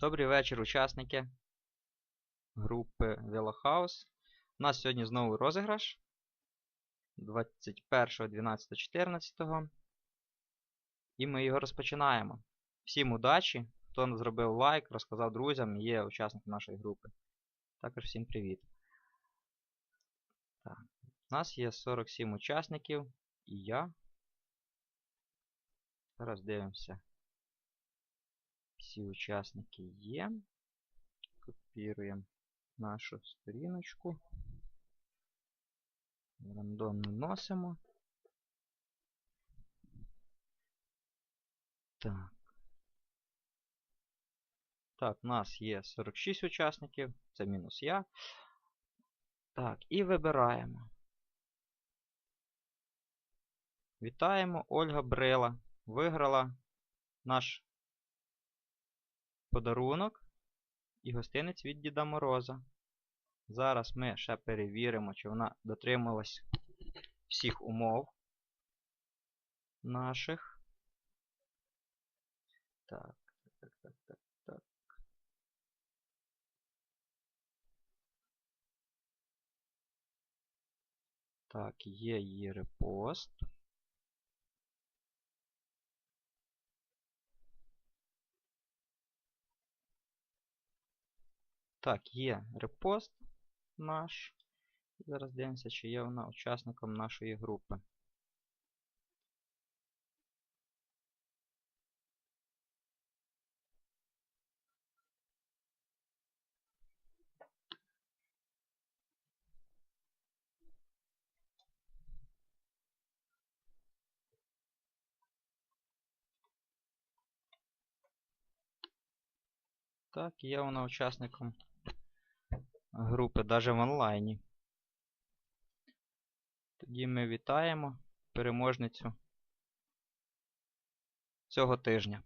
Добрий вечір, учасники групи Велохаус. У нас сьогодні знову розіграш 21.12.14. І ми його розпочинаємо. Всім удачі! Хто зробив лайк, розказав друзям, є учасником нашої групи. Також всім привіт. Так. У нас є 47 учасників і я. Зараз дивимося. Всі учасники є. Копіруємо нашу сторіночку. Рандомно носимо. Так. Так, у нас є 46 учасників. Це мінус я. Так, і вибираємо. Вітаємо, Ольга Брила. Виграла наш подарунок і гостинець від Діда Мороза. Зараз ми ще перевіримо, чи вона дотрималась всіх умов наших. Так, так, так, так, так. Так, є її репост. Так, є репост наш. Зараз дивимося, чи є вона учасником нашої групи. Так, є вона учасником групи, навіть в онлайні. Тоді ми вітаємо переможницю цього тижня.